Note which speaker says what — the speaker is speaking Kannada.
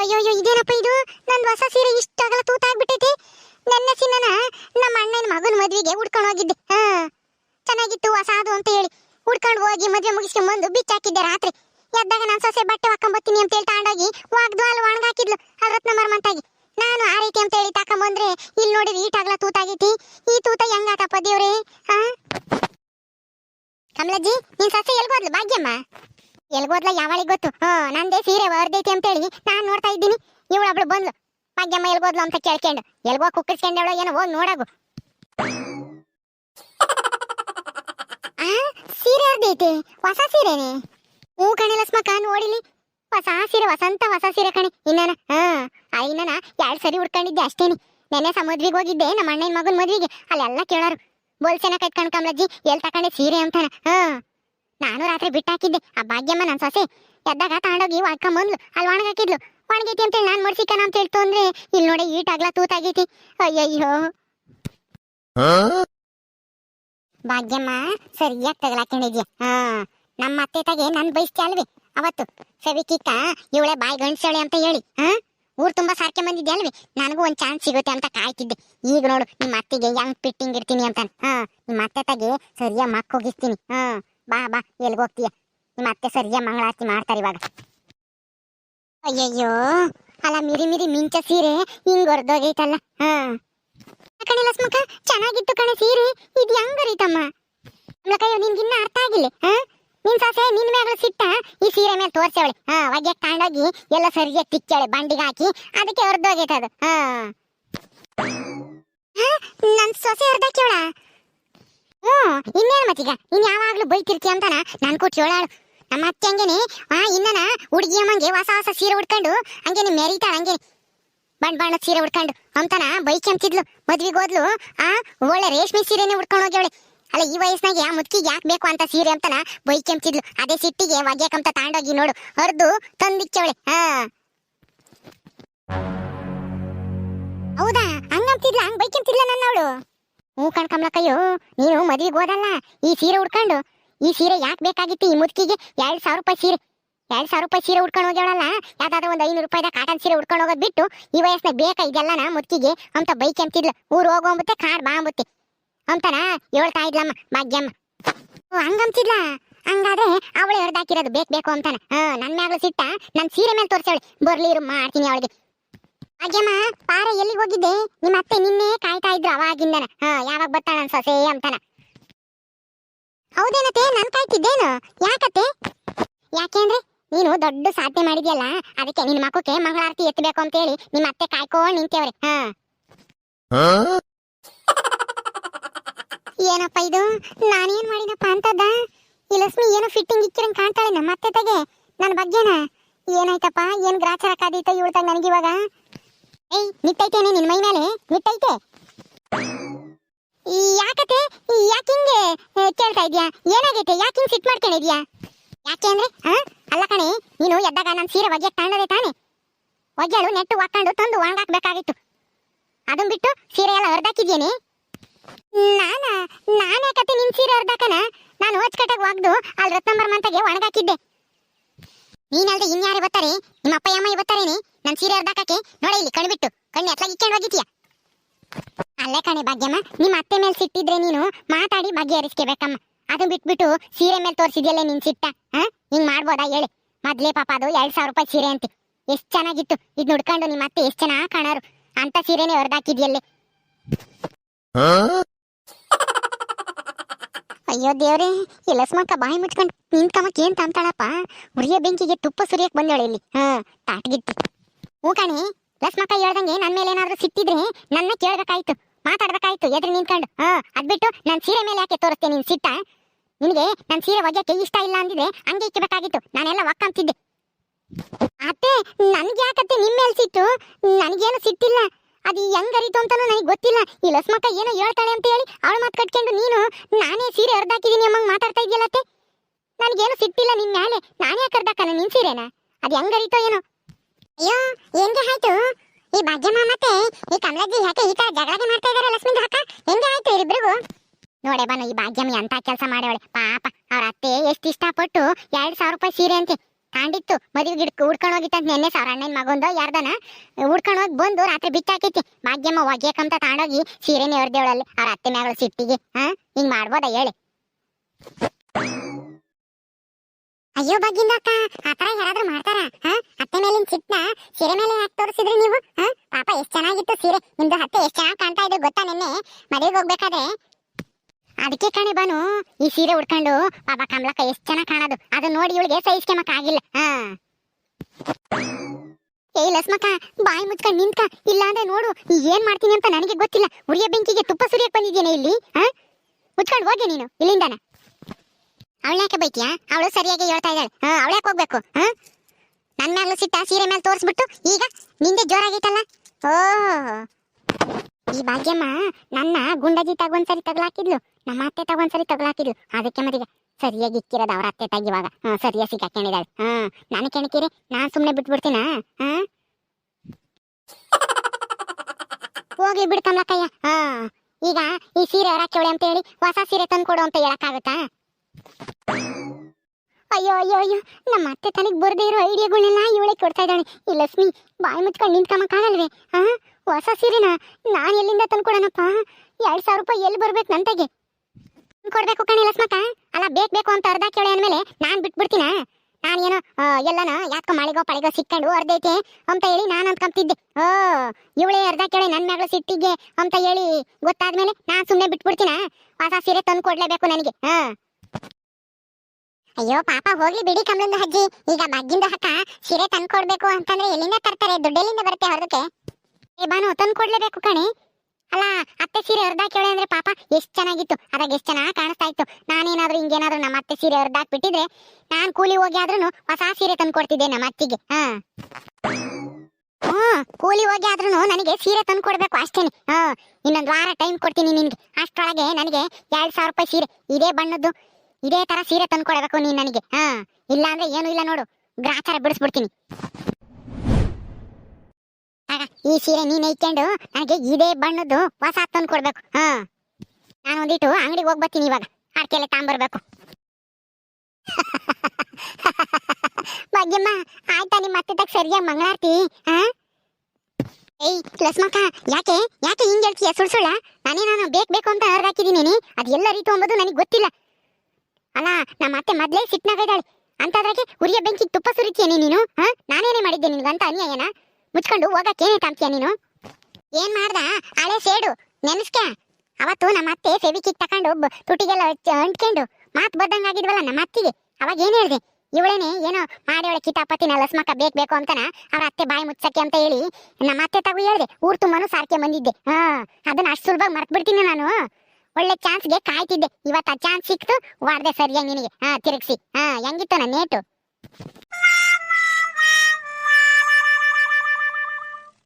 Speaker 1: ಅಯ್ಯೋ ಇದೇನಪ್ಪ ಇದು? ನನ್ನ ಹೊಸ ಸೀರೆ ಇಷ್ಟಾಗಲ್ಲ ತೂತಾಗ್ಬಿಟ್ಟೈತಿ. ನನ್ನ ಸಿನ್ನನ ನಮ್ಮ ಅಣ್ಣನ ಮಗನ ಮದುವೆಗೆ ಉಡ್ಕೊಂಡು ಹೋಗಿದ್ದೆ. ಹಾ, ಚೆನ್ನಾಗಿತ್ತು, ಹೊಸಾದು ಅಂತ ಹೇಳಿ. ಉಡ್ಕೊಂಡು ಹೋಗಿ ಮದುವೆ ಮುಗಿಸ್ಕೊಂಡು ಬಂದು ಬಿಚ್ಚಾಕಿದ್ದೆ ರಾತ್ರಿ. ಎದ್ದಾಗ ನಾನು ಸೊಸೆ ಬಟ್ಟೆ ಹಾಕೊಂಬತ್ತೀನಿ ಅಂತ ಹೇಳಿ ತಗೊಂಡೋಗಿ ವಾಗ್ದು ಅಲ್ಲಿ ಒಣಗಾಕಿದ್ಲು ಅಲ್ಲಿ ರತ್ನ ಮರ್ಮಂತಾಗಿ. ನಾನು ಆ ರೀತಿ ಅಂತ ಹೇಳಿ ತಕೊಂಬಂದ್ರೆ ಇಲ್ಲಿ ನೋಡಿದ್ರೆ ತೂತ ತೂತಾಗೈತಿ. ಈ ತೂತ ಹೆಂಗಾತಪ್ಪ ದೇವ್ರಿ? ಹಾ? ಕಮಲಜ್ಜಿ, ನಿನ್ ಸೊಸೆ ಎಲ್ಗೋದ್ಲು ಭಾಗ್ಯಮ್ಮ? ಎಲ್ಗೋದ್ಲ ಯಾವಳಿಗೆ ಗೊತ್ತು? ಹಾ, ನಂದೇ ಸೀರೆ ವರ್ದೈತಿ ಅಂತ ಹೇಳಿ ನಾನ್ ನೋಡ್ತಾ ಇದ್ದೀನಿ. ಇವಳೊಬ್ಳು ಬಂದ್ಲು. ಭಾಗ್ಯಮ್ಮ ಎಲ್ಗೋದ್ಲು ಅಂತ ಕೇಳ್ಕೊಂಡು. ಎಲ್ಗೋ ಕುಕ್ಕರ್ಸ್ಕೊಂಡವಳು ಏನೋ ಹೋಗಿ ನೋಡಾಗು. ಆ, ಸೀರೆ ಅರ್ಧೈತೆ ಹೊಸ ಸೀರೆನೆ? ಹೂ ಕಣೆ ಲಸ್ಮಕ್ಕ ನೋಡಿಲಿ. ಹೊಸ ಸೀರೆ, ವಸಂತ ಹೊಸ ಸೀರೆ ಕಣೆ. ಇನ್ನನ, ಹಾ, ಆ ಇನ್ನನ ಎರಡು ಸರಿ ಉಡ್ಕೊಂಡಿದ್ದೆ ಅಷ್ಟೇನಿ. ನೆನ್ನೆ ಸಮುದ್ರಿಗೆ ಹೋಗಿದ್ದೆ ನಮ್ಮ ಅಣ್ಣನ ಮಗನ ಮದ್ವಿಗೆ. ಅಲ್ಲೆಲ್ಲ ಕೇಳಾರು. ಬೋಲ್ಸೆನ ಕೈತ್ಕೊಂಡು ಕಮಲಜ್ಜಿ ಎಲ್ಲಿ ತಕೊಂಡೆ ಸೀರೆ ಅಂತಾನ. ಹಾ. ನಾನು ರಾತ್ರಿ ಬಿಟ್ಟಾಕಿದ್ದೆ. ಆ ಭಾಗ್ಯಮ್ಮ ನನ್ನ ಸೊಸೆ. ಎದ್ದಾಗ ತಗೊಂಡೋಗಿ ವಾಡ್ಕೊಂಬಂದ್ಲು ಅಲ್ಲಿ ಒಣಗಾಕಿದ್ಲು. ಒಣಗೈತಿ ಅಂತೇಳಿ ನಾನು ಮಡ್ಸಿಕನ ಅಂತ ಹೇಳ್ತು ಅಂದ್ರೆ ಇಲ್ಲಿ ನೋಡಿ ಈಟಾಗ್ಲ ತೂತಾಗೈತಿ. ಅಯ್ಯಯ್ಯೋ. ಭಾಗ್ಯಮ್ಮ ಸರಿಯಾಗಿ ತಗಲಾಕೊಂಡಿದ್ಯ ಹಾ. ನಮ್ಮ ಅತ್ತೆ ತಗೆ ನನ್ ಬಯಸ್ತಿ ಅಲ್ವಿ? ಅವತ್ತು. ಸವಿಕಿಕ್ಕ ಇವಳೆ ಬಾಯಿ ಗಂಡ್ಸಳೆ ಅಂತ ಹೇಳಿ. ಹಾ? ಊರ್ ತುಂಬಾ ಸಾರ್ಕೆ ಬಂದಿದ್ದೆ ಅಲ್ವೇ? ನನಗೂ ಒಂದ್ ಚಾನ್ಸ್ ಸಿಗುತ್ತೆ ಅಂತ ಕಾಯ್ತಿದ್ದೆ. ಈಗ ನೋಡು ನಿಮ್ಮ ಅತ್ತಿಗೆ ಹೆಂಗ್ ಫಿಟ್ಟಿಂಗ್ ಇರ್ತೀನಿ ಅಂತ ಹಾ. ನಿಮ್ಮ ಅತ್ತೆ ತಗೆ ಸರಿಯಾಗಿ ಮಕ್ ಹೋಗಿಸ್ತೀನಿ ಹಾ. ಬಾ ಬಾ ಎಲ್ಲಿ ಹೋಗ್ತೀಯ? ನಿಮ್ಮ ಅತ್ತೆ ಸರಿಯ ಮಂಗಳಾರತಿ ಮಾಡ್ತಾರೆ ಇವಾಗ. ಅಯ್ಯಯ್ಯೋ, ಅಲ್ಲ ಮಿರಿ ಮಿರಿ ಮಿಂಚ ಸೀರೆ ಹಿಂಗ್ ಹೊರದೋಗೈತಲ್ಲ ಹಾ. ಕಣೆ ಲಸ್ಮಕ್ಕ ಚೆನ್ನಾಗಿತ್ತು ಕಣೆ ಸೀರೆ, ಇದು ಹೆಂಗರೀತಮ್ಮ ಕೈಯೋ ನಿನ್ಗಿನ್ನ ಅರ್ಥ ಆಗಿಲ್ಲ, ಹಾ? ನಿನ್ ಸಾಸೆ ನಿನ್ ಮ್ಯಾಗ ಸಿಟ್ಟ, ಈ ಸೀರೆ ಮೇಲೆ ತೋರ್ಸವಳೆ, ಹಾ ಒಗ್ಗೆ ಎಲ್ಲ ಸರಿಯ ತಿಕ್ಕೇಳಿ ಬಂಡಿಗೆ ಹಾಕಿ, ಅದಕ್ಕೆ ಹೊರ್ದೋಗೈತೆ ಅದು ಹಾ, ನನ್ ಸೊಸೆ ಹೊರ್ದಾಕ್ಯವಳ ಹ್ಞೂ, ಇನ್ನೇನು ಮತ್ತೀಗ? ನೀನ್ ಯಾವಾಗ್ಲೂ ಬೈತಿರ್ತಿ ಅಂತಾನ? ನಾನ್ ಕೊಟ್ಟು ಹೇಳಾಳು ನಮ್ಮ ಅತ್ತೆ ಹಂಗೇನೆ, ಆ, ಇನ್ನನ ಹುಡುಗಿ ಅಮ್ಮಂಗೆ ಹೊಸ ಹೊಸ ಸೀರೆ ಉಡ್ಕೊಂಡು ಹಂಗೇನೆ ಮೆರಿತಾಳ, ಹಂಗೇನೆ. ಬಣ್ಣ ಬಣ್ಣದ ಸೀರೆ ಉಡ್ಕೊಂಡು ಅಂತಾನ ಬೈಕ್ ಅಂತಿದ್ಲು ಮದ್ವಿಗೆ ಹೋದ್ಲು, ಆ, ಒಳ್ಳೆ ರೇಷ್ಮೆ ಸೀರೆನೆ ಉಡ್ಕೊಂಡು ಹೋಗ್ಯವಳೆ. ಅಲ್ಲ, ಈ ವಯಸ್ಸಿನಾಗೆ ಆ ಮುದ್ಕಿಗೆ ಯಾಕೆ ಬೇಕು ಅಂತ ಸೀರೆ ಅಂತಾನ ಬೈಕ್ ಅಂತಿದ್ಲು ಅದೇ ಸಿಟ್ಟಿಗೆ ಒಗ್ಯಾಕಂತ ತಾಂಡೋಗಿ ನೋಡು, ಹರಿದು ತಂದಿಚ್ಚವಳೆ ಹಾ ಹೌದಾ? ಹಂಗಂತಿದ್ಲ? ಹಂಗ್ ಬೈಕ್ ಅಂತಿದ್ಲ ನನ್ನವಳು? ಹ್ಞೂ ಕಣ್ ಕಮಲಕ್ಕಯ್ಯೋ, ನೀನು ಮದ್ವಿಗೆ ಹೋದಲ್ಲ, ಈ ಸೀರೆ ಉಡ್ಕೊಂಡು? ಈ ಸೀರೆ ಯಾಕೆ ಬೇಕಾಗಿತ್ತು ಈ ಮುದುಕಿಗೆ? ಎರಡ್ ಸಾವಿರ ರೂಪಾಯಿ ಸೀರೆ. ಎರಡ್ ಸಾವಿರ ರೂಪಾಯಿ ಸೀರೆ ಉಡ್ಕೊಂಡು ಹೋಗ್ಯಾವಳಲ್ಲ ಯಾವ್ದಾದ್ರು ಒಂದು ಐನೂರು ರೂಪಾಯಿದ ಕಾಟನ್ ಸೀರೆ ಉಡ್ಕೊಂಡು ಹೋಗೋದು ಬಿಟ್ಟು ಈ ವಯಸ್ಸಿನ ಬೇಕಾ ನಾ ಮುದ್ಕಿಗೆ? ಅಂತ ಬೈಕ್ ಅಂತಿದ್ಲು. ಊರು ಹೋಗೋಂಬತ್ತೆ ಕಾರ್ ಬಾ ಅಂಬುತ್ತೆ ಅಂತನ ಹೇಳ್ತಾ ಇದ್ಲಮ್ಮ, ಭಾಗ್ಯಮ್ಮ. ಓ ಹಂಗಂತಿದ್ಲ ಹಂಗಾದ್ರೆ ಅವಳೇ ಹೊರದಾಕಿರೋದು ಬೇಕು ಬೇಕು ಅಂತಾನ. ಹಾ ನನ್ನ ಮ್ಯಾಗ್ಲು ಸಿಟ್ಟ ನನ್ನ ಸೀರೆ ಮೇಲೆ ತೋರ್ಸವಳೆ. ಬರ್ಲಿ ಇರು, ಮಾಡ್ತೀನಿ ಅವಳಿಗೆ. ಭಾಗ್ಯಮ್ಮ ಪಾರ ಎಲ್ಲಿಗೆ ಹೋಗಿದ್ದೆ? ನಿಮ್ಮ ಅತ್ತೆ ನಿನ್ನೆ ಕಾಯ್ತಾ ಇದ್ರು ಅವಾಗಿಂದನ. ಹಾ ಯಾವಾಗ ಬರ್ತಾಳ ನನ್ ಸೊಸೆ ಅಂತಾನ. ಹೌದೇನತ್ತೆ? ನಾನು ಕಾಯ್ತಿದ್ದೇನು. ಯಾಕತ್ತೆ? ಯಾಕೆಂದ್ರೆ ನೀನು ದೊಡ್ಡ ಸಾಧನೆ ಮಾಡಿದ್ಯಲ್ಲ ಅದಕ್ಕೆ ನಿನ್ ಮಕ್ಕಕ್ಕೆ ಮಂಗಳಾರತಿ ಎತ್ತಬೇಕು ಅಂತ ಹೇಳಿ ನಿಮ್ಮ ಅತ್ತೆ ಕಾಯ್ಕೊಂಡು ನಿಂತೇವ್ರಿ ಹಾ. ಏನಪ್ಪ ಇದು? ನಾನೇನ್ ಮಾಡಿನಪ್ಪ ಅಂತದ್ದ? ಈ ಲಕ್ಷ್ಮಿ ಏನೋ ಫಿಟ್ಟಿಂಗ್ ಇಕ್ಕಿರಂಗ್ ಕಾಣ್ತಾಳೆ ನಮ್ಮ ಅತ್ತೆ ತಗೆ ನನ್ನ ಬಗ್ಗೆನ? ಏನಾಯ್ತಪ್ಪ? ಏನ್ ಗ್ರಾಚಾರ ಕಾದೀತ ಇವಳ್ತಾಗ ನನಗಿವಾಗ? ಏಯ್ ನಿಟ್ಟೈತೇನೆ ನಿನ್ ಮೈ ಮೇಲೆ? ನಿಟ್ಟೈತೆ? ಈ ಯಾಕತೆ ಯಾಕೆ ಹಿಂಗೆ ಕೇಳ್ತಾ ಇದ್ಯಾ? ಏನಾಗೈತೆ? ಯಾಕೆ ಹಿಂಗ್ ಸಿಟ್ ಮಾಡ್ಕೊಂಡಿದ್ಯಾ ಯಾಕೆ ಅಂದ್ರೆ ಹಾ ಅಲ್ಲ ಕಣೆ, ನೀನು ಎದ್ದಾಗ ನಾನು ಸೀರೆ ಒಗ್ಯಕ್ ತಗೊಂಡದೆ ತಾನೆ. ಒಗ್ಯಾಳು ನೆಟ್ಟು ಹಾಕೊಂಡು ತಂದು ಒಣಗಾಕ್ಬೇಕಾಗಿತ್ತು ಅದನ್ ಬಿಟ್ಟು ಸೀರೆ ಎಲ್ಲ ಹರಿದಾಕಿದ್ಯೇನೆ? ನಾನ? ನಾನೇ ಕತೆ ನಿನ್ ಸೀರೆ ಹರಿದಾಕನ? ನಾನು ಹೊಚ್ಕಟ್ಟಾಗ ಒಗ್ದು ಅಲ್ಲಿ ರತ್ನಂಬರ್ ಮಂತಗೆ ಒಣಗಾಕಿದ್ದೆ ನೀನಲ್ದೆ ಇನ್ಯಾರೇ ಬರ್ತಾರೆ ನಿಮ್ಮ ಅಪ್ಪ ಅಮ್ಮ ಬರ್ತಾರೇನೆ ನನ್ ಸೀರೆ ಹೊರದಾಕಕ್ಕೆ ನೋಡ ಇಲ್ಲಿ ಕಣ್ಬಿಟ್ಟು ಕಣ್ಣು ಎತ್ಲಾಗ ಇಕ್ಕೊಂಡು ಹೋಗಿದ್ಯಾ? ಅಲ್ಲೇ ಕಣೆ ಭಾಗ್ಯಮ್ಮ, ನಿಮ್ಮ ಅತ್ತೆ ಮೇಲೆ ಸಿಟ್ಟಿದ್ರೆ ನೀನು ಮಾತಾಡಿ ಬಗೆಹರಿಸ್ಕೋಬೇಕಮ್ಮ ಅದನ್ನ ಬಿಟ್ಬಿಟ್ಟು ಸೀರೆ ಮೇಲೆ ತೋರಿಸಿದ್ಯಲ್ಲ ನಿನ್ ಸಿಟ್ಟ? ಹಾ? ಹಿಂಗ್ ಮಾಡ್ಬೋದಾ ಹೇಳಿ. ಮೊದ್ಲೇ ಪಾಪ ಅದು ಎರಡ್ ಸಾವಿರ ರೂಪಾಯಿ ಸೀರೆ ಅಂತೆ. ಎಷ್ಟ್ ಚೆನ್ನಾಗಿತ್ತು. ಇದ್ ನೋಡ್ಕೊಂಡು ನಿಮ್ಮ ಅತ್ತೆ ಎಷ್ಟ್ ಚೆನ್ನಾಗಿ ಕಾಣಾರು. ಅಂತ ಸೀರೆನೇ ಹೊರದಾಕಿದ್ಯಲ್ಲೇ. ಅಯ್ಯೋ ದೇವ್ರೆ, ಈ ಲಸ್ಮಕ್ಕ ಬಾಯಿ ಮುಚ್ಕೊಂಡು ನಿಂತ್ಕಮಕ್ ಏನ್ ತಂತಾಳಪ್ಪ ಉರಿಯ ಬೆಂಕಿಗೆ ತುಪ್ಪ ಸುರಿಯಕ್ ಬಂದಳೆ ಇಲ್ಲಿ. ಹಾ, ತಾಟ್ಗಿಟ್ಟು. ಹ್ಞೂ ಕಣಿ ಲಸ್ಮಕ್ಕ ಹೇಳ್ದಂಗೆ ನನ್ನ ಮೇಲೆ ಏನಾದ್ರೂ ಸಿಟ್ಟಿದ್ರೆ ನನ್ನ ಕೇಳ್ಬೇಕಾಯ್ತು, ಮಾತಾಡ್ಬೇಕಾಯ್ತು, ಎದುರು ನಿಂತ್ಕೊಂಡು. ಹಾ, ಅದ್ಬಿಟ್ಟು ನನ್ ಸೀರೆ ಮೇಲೆ ಯಾಕೆ ತೋರಿಸ್ತೇನೆ ನಿನ್ ಸಿಟ್ಟ? ನಿನಗೆ ನನ್ ಸೀರೆ ಒಗ್ಯಕ್ಕೆ ಇಷ್ಟ ಇಲ್ಲ ಅಂದಿದ್ರೆ ಹಂಗೆ ಇಕ್ಕಬೇಕಾಗಿತ್ತು, ನಾನೆಲ್ಲ ಒಕ್ಕಂತಿದ್ದೆ ಅತ್ತೆ ನನ್ಗೆ ಯಾಕತ್ತೆ ನಿಮ್ಮ ಮೇಲೆ ಸಿಟ್ಟು? ನನಗೇನು ಸಿಟ್ಟಿಲ್ಲ. ಅದು ಹೆಂಗರಿತು ಅಂತಾನು ನನಗೆ ಗೊತ್ತಿಲ್ಲ. ಈ ಲಸ್ಮಕ್ಕ ಏನೋ ಹೇಳ್ತಾಳೆ ಅಂತ ಹೇಳಿ ಅವಳು ಮಾತು ಕಟ್ಕೊಂಡು ನೀನು, ನಾನೇ ಸೀರೆ ಹರಿದಾಕಿದೀನಿ ಅಮ್ಮಂಗ್ ಮಾತಾಡ್ತಾ ಇದೆಯಲ್ಲತ್ತೆ ನನಗೇನು ಸಿಟ್ಟಿಲ್ಲ ನಿನ್ ಮ್ಯಾಲೆ. ನಾನೇ ಯಾಕೆ ಹರ್ದಾಕನ ನಿನ್ ಸೀರೆನ? ಅದು ಹೆಂಗರಿತೋ ಏನೋ? ಅಯ್ಯೋ, ಹೆಂಗೆ ಆಯ್ತು? ಈ ಭಾಗ್ಯಮ್ಮ ಮತ್ತೆ ಈ ಕಮಲಜ್ಜಿ ಯಾಕೆ ಈ ತರ ಜಗಳಗೆ ಮಾಡ್ತಾ ಇದಾರೆ ಲಕ್ಷ್ಮೀ ಅಕ್ಕ ಹೆಂಗೆ ಆಯ್ತು ಇಬ್ರಿಗೂ ನೋಡೆ ಬಾನು ಈ ಭಾಗ್ಯಮ್ಮ ಎಂತ ಕೆಲಸ ಮಾಡವಳೆ. ಪಾಪ, ಅವ್ರ ಅತ್ತೆ ಎಷ್ಟು ಇಷ್ಟಪಟ್ಟು ಎರಡು ಸಾವಿರ ರೂಪಾಯಿ ಸೀರೆ ಅಂತೆ. ತಾಂಡಿತ್ತು ಮದುವೆ ಗಿಡಕ್ಕೆ ಉಡ್ಕೊಂಡು ಹೋಗಿತ್ತಂತ ನೆನ್ನೆ ಸಾವಿರ ಅಣ್ಣನ ಮಗೊಂದು, ಯಾರ್ದನ? ಉಡ್ಕೊಂಡು ಹೋಗಿ ಬಂದು ರಾತ್ರಿ ಬಿಟ್ಟಾಕೈತಿ ಭಾಗ್ಯಮ್ಮ ಒಗ್ಯಕಂತ ತಾಂಡೋಗಿ ಸೀರೆನೇ ಹೊರ್ದೇವಳಲ್ಲಿ ಅವ್ರ ಅತ್ತೆ ಮ್ಯಾಗಳ ಸಿಟ್ಟಿಗೆ, ಹಾ? ಹಿಂಗ್ ಮಾಡ್ಬೋದಾ ಹೇಳಿ. ಅಯ್ಯೋ ಬಗ್ಗಿಂದ ಅಕ್ಕ ಆತರ ಯಾರಾದ್ರೂ ಮಾಡ್ತಾರ? ಹಾ? ಅತ್ತೆ ಮೇಲಿನ ಸಿಟ್ನ ಸೀರೆ ಮೇಲೆ ಯಾಕೆ ತೋರಿಸಿದ್ರಿ ನೀವು, ಹಾ? ಪಾಪ ಎಷ್ಟು ಚೆನ್ನಾಗಿತ್ತು ಸೀರೆ. ನಿಮ್ದು ಅತ್ತೆ ಎಷ್ಟು ಚೆನ್ನಾಗಿ ಕಾಣ್ತಾ ಇದ್ರು ಗೊತ್ತಾ ನಿನ್ನೆ? ಮದುವೆಗೆ ಹೋಗ್ಬೇಕಾದ್ರೆ ಅದಕ್ಕೆ ಕಣೆ ಬಾನು, ಈ ಸೀರೆ ಉಡ್ಕೊಂಡು ಪಾಪ ಕಮಲಕ್ಕ ಎಷ್ಟು ಚೆನ್ನಾಗಿ ಕಾಣೋದು. ಅದನ್ನ ನೋಡಿ ಇವಳಿಗೆ ಸಹಿಸ್ಕೊಂಬಕ್ ಆಗಿಲ್ಲ. ಹಾ. ಏ, ಲಸ್ಮಕ್ಕ, ಬಾಯಿ ಮುಚ್ಕೊಂಡ್ ನಿಂತ್ಕ. ಇಲ್ಲ ಅಂದ್ರೆ ನೋಡು ಏನ್ ಮಾಡ್ತೀನಿ ಅಂತ ನನಗೆ ಗೊತ್ತಿಲ್ಲ. ಉರಿಯ ಬೆಂಕಿಗೆ ತುಪ್ಪ ಸುರಿಯಕ್ ಬಂದಿದ್ದೇನೆ ಇಲ್ಲಿ? ಹಾ? ಮುಚ್ಕೊಂಡು ಹೋಗಿ ನೀನು, ಇಲ್ಲಿಂದಾನ. ಅವಳ್ಯಾಕೆ ಬೈತಿಯಾ? ಅವಳು ಸರಿಯಾಗಿ ಹೇಳ್ತಾ ಇದ್ದಾಳೆ. ಹಾ ಅವಳ್ಯಾಕೆ ಹೋಗ್ಬೇಕು? ಹಾ? ನನ್ನ ಮ್ಯಾಗ್ಲೂ ಸಿಟ್ಟ ಸೀರೆ ಮೇಲೆ ತೋರಿಸ್ಬಿಟ್ಟು, ಈಗ ನಿಂದೆ ಜೋರಾಗೈತಲ್ಲ ಓ ಈ ಭಾಗ್ಯಮ್ಮ ನನ್ನ ಗುಂಡಜಿ ತಗೊಂದ್ಸರಿ ತಗಲಾಕಿದ್ಲು. ನಮ್ಮ ಅತ್ತೆ ತಗೊಂದ್ಸರಿ ತಗಲಾಕಿದ್ಲು ಅದಕ್ಕೆ ಮದಿಗೆ ಸರಿಯಾಗಿ ಇಕ್ಕಿರೋದು ಅವ್ರ ಅತ್ತೆ ತಗಿವಾಗ ಹಾ ಸರಿಯಾಗಿ ಸಿಕ್ಕಾಕೊಂಡಿದ್ದಾಳೆ. ಹಾ ನಾನು ಕೆಣಕಿರಿ ನಾನು ಸುಮ್ಮನೆ ಬಿಟ್ಬಿಡ್ತೀನ? ಹಾ ಹೋಗಿ ಬಿಡ್ ಕಮಲಕ್ಕಯ್ಯ. ಹಾ ಈಗ ಈ ಸೀರೆ ಹೊರಕ್ಕೆ ಅಂತ ಹೇಳಿ ಹೊಸ ಸೀರೆ ತಂದ್ಕೊಡು ಅಂತ ಹೇಳಕ್ಕಾಗುತ್ತಾ? ಅಯ್ಯೋ ಅಯ್ಯೋ ಅಯ್ಯೋ. ನಮ್ಮ ಅತ್ತೆ ತನಗೆ ಬರದೇ ಇರೋ ಐಡಿಯಾಗಳನ್ನೆಲ್ಲ ಇವಳೆ ಕೊಡ್ತಾ ಇದ್ದಾಳೆ. ಈ ಲಕ್ಷ್ಮಿ ಬಾಯಿ ಮುಚ್ಕೊಂಡು ನಿಂತ್ಕೊಂಬಕ್ಕಾಗಲ್ವೇ ಹಾ ಹೊಸ ಸೀರೆನ ನಾನು ಎಲ್ಲಿಂದ ತಂದ್ಕೊಡೋಣಪ್ಪ? ಎರಡು ಸಾವಿರ ರೂಪಾಯಿ ಎಲ್ಲಿ ಬರ್ಬೇಕು ನಂತೆಗೆ? ಕೊಡ್ಬೇಕು ಕಣಿ ಲಕ್ಷ್ಮಕ್ಕ. ಅಲ್ಲ, ಬೇಕ್ ಬೇಕು ಅಂತ ಅರ್ಧ ಕೇಳಿ ಅಂದ್ಮೇಲೆ ನಾನ್ ಬಿಟ್ಬಿಡ್ತೀನ? ನಾನು ಏನೋ ಎಲ್ಲನ ಯಾಕೋ ಮಳೆಗೋ ಪಳೆಗೋ ಸಿಕ್ಕಂಡು ಅರ್ಧೈತೆ ಅಂತ ಹೇಳಿ ನಾನು ಅಂದ್ಕೊಂತಿದ್ದೆ ಓ, ಇವಳೇ ಅರ್ಧ ಕೇಳಿ ನನ್ನ ಮಗಳು ಸಿಟ್ಟಿಗೆ ಅಂತ ಹೇಳಿ ಗೊತ್ತಾದ್ಮೇಲೆ ನಾನ್ ಸುಮ್ಮನೆ ಬಿಟ್ಬಿಡ್ತೀನ? ಹೊಸ ಸೀರೆ ತಂದು ಕೊಡ್ಲೇಬೇಕು ನನಗೆ. ಹಾ. ಅಯ್ಯೋ, ಪಾಪ, ಹೋಗ್ಲಿ ಬಿಡಿ ಕಮಲಂದ ಹಜ್ಜಿ ಈಗ ಬಗ್ಗಿಂದ ಹಕ್ಕ ಸೀರೆ ತಂದ್ಕೊಡ್ಬೇಕು ಅಂತಂದ್ರೆ ಎಲ್ಲಿಂದ ತರ್ತಾರೆ? ದುಡ್ಡೆಲ್ಲಿಂದ ಬರುತ್ತೆ ಹೊರದಕ್ಕೆ? ಏ ಬಾನು ತಂದ್ಕೊಡ್ಲೇಬೇಕು ಕಣೆ. ಅಲ್ಲ, ಅತ್ತೆ ಸೀರೆ ಅರ್ಧ ಕೇಳಿ ಅಂದ್ರೆ ಪಾಪ ಎಷ್ಟು ಚೆನ್ನಾಗಿತ್ತು. ಅದಾಗ ಎಷ್ಟು ಚೆನ್ನಾಗಿ ಕಾಣಿಸ್ತಾ ಇತ್ತು. ನಾನೇನಾದ್ರೂ ಹಿಂಗೇನಾದ್ರೂ ನಮ್ಮ ಅತ್ತೆ ಸೀರೆ ಅರ್ಧ ಬಿಟ್ಟಿದ್ರೆ ನಾನು ಕೂಲಿ ಹೋಗಿ ಆದ್ರೂ ಹೊಸ ಸೀರೆ ತಂದ್ಕೊಡ್ತಿದ್ದೆ ನಮ್ಮ ಅತ್ತಿಗೆ. ಹಾ. ಹ್ಮ್ ಕೂಲಿ ಹೋಗಿ ಆದ್ರೂ ನನಗೆ ಸೀರೆ ತಂದು ಕೊಡ್ಬೇಕು ಅಷ್ಟೇನೆ. ಹಾ, ಇನ್ನೊಂದು ವಾರ ಟೈಮ್ ಕೊಡ್ತೀನಿ ನಿನ್ಗೆ. ಅಷ್ಟೊಳಗೆ ನನಗೆ ಎರಡ್ ಸಾವಿರ ರೂಪಾಯಿ ಸೀರೆ, ಇದೇ ಬಣ್ಣದ್ದು, ಇದೇ ತರ ಸೀರೆ ತಂದು ಕೊಡಬೇಕು ನೀನ್ ನನಗೆ. ಹಾ ಇಲ್ಲ ಅಂದ್ರೆ ಏನು ಇಲ್ಲ ನೋಡು. ಗ್ರಾಚಾರ ಬಿಡಿಸ್ಬಿಡ್ತೀನಿ. ಈ ಸೀರೆ ನೀನ್ ಇಟ್ಕೊಂಡು ನನಗೆ ಇದೇ ಬಣ್ಣದ್ದು ಹೊಸ ತಂದು ಕೊಡ್ಬೇಕು. ಹಾ. ನಾನು ಒಂದಿಟ್ಟು ಅಂಗಡಿಗೆ ಹೋಗಿ ಬರ್ತೀನಿ ಇವಾಗ. ಅಡ್ಕೆಲೆ ತಾಂಬರ್ಬೇಕು. ಭಾಗ್ಯಮ್ಮ, ಆಯ್ತಾ ನಿಮ್ಮ ಮತ್ತೆ ತಗ ಸರಿಯಾಗಿ ಮಂಗಳಾರ್ತಿ? ಹಾ? ಏಯ್, ಲಸ್ಮಕ್ಕ, ಯಾಕೆ? ಯಾಕೆ ಹಿಂಗೆ ಹೇಳ್ತೀಯ? ಸುಳ್ ಸುಳ್ಳ? ನಾನೇ ನಾನು ಬೇಕು ಬೇಕು ಅಂತ ಹರ್ದಾಕಿದ್ದೀನಿ ಅದು ಎಲ್ಲ ರೀತಿ ಅಂಬೋದು ನನಗೆ ಗೊತ್ತಿಲ್ಲ. ಅಲ್ಲ, ನಮ್ಮ ಅತ್ತೆ ಮೊದ್ಲೇ ಸಿಟ್ನಾಗಿದ್ದಾಳೆ ಅಂತದ್ರಾಗೆ ಉರಿಯ ಬೆಂಕಿ ತುಪ್ಪ ಸುರಿತೀಯನೇ ನೀನು? ಹಾ? ನಾನೇನೇ ಮಾಡಿದ್ದೆ ನಿನ್ಗಂತ ಅನ್ಯಾಯನ? ಮುಚ್ಕೊಂಡು ಹೋಗಕ್ಕೆ ತಾಂತೀಯ ನೀನು? ಏನ್ ಮಾಡ್ದ? ಹಳೆ ಸೇಡು ನೆನ್ಸ್ಕ ಅವತ್ತು ನಮ್ಮ ಅತ್ತೆ ಫೆವಿಕಿಕ್ ತಕೊಂಡು ತುಟಿಗೆಲ್ಲ ಅಂಟ್ಕೊಂಡು ಮಾತು ಬದ್ದಂಗ ಆಗಿದ್ವಲ್ಲ ನಮ್ಮ ಅತ್ತಿಗೆ. ಅವಾಗ ಏನ್ ಹೇಳ್ದೆ? ಇವಳೇನೆ ಏನೋ ಮಾಡ್ಯವಳೆ ಕಿತಾಪತಿನ ಲಸ್ಮಕ ಬೇಕ್ ಬೇಕು ಅಂತನ ಅವ್ರ ಅತ್ತೆ ಬಾಯಿ ಮುಚ್ಚಕ್ಕೆ ಅಂತ ಹೇಳಿ ನಮ್ಮ ಅತ್ತೆ ತಗು ಹೇಳ್ದೆ. ಊರ್ ತುಂಬಾನು ಸಾರ್ಕೆ ಬಂದಿದ್ದೆ. ಹಾ, ಅದನ್ನ ಅಷ್ಟು ಸುಲಭ ಮರ್ತ್ ಬಿಡ್ತೀನಿ ನಾನು. ಒಳ್ಳೆ ಚಾನ್ಸ್ಗೆ ಕಾಯ್ತಿದ್ದೆ. ಇವತ್ತು ಆ ಚಾನ್ಸ್ ಸಿಕ್ತು ವಾಡ್ದೆ ಸರಿಯಾಗಿ ನಿನಗೆ. ಹಾ, ತಿರುಗಿಸಿ. ಹಾ ಹೆಂಗಿತ್ತು ನನ್ನ ನೇಟು?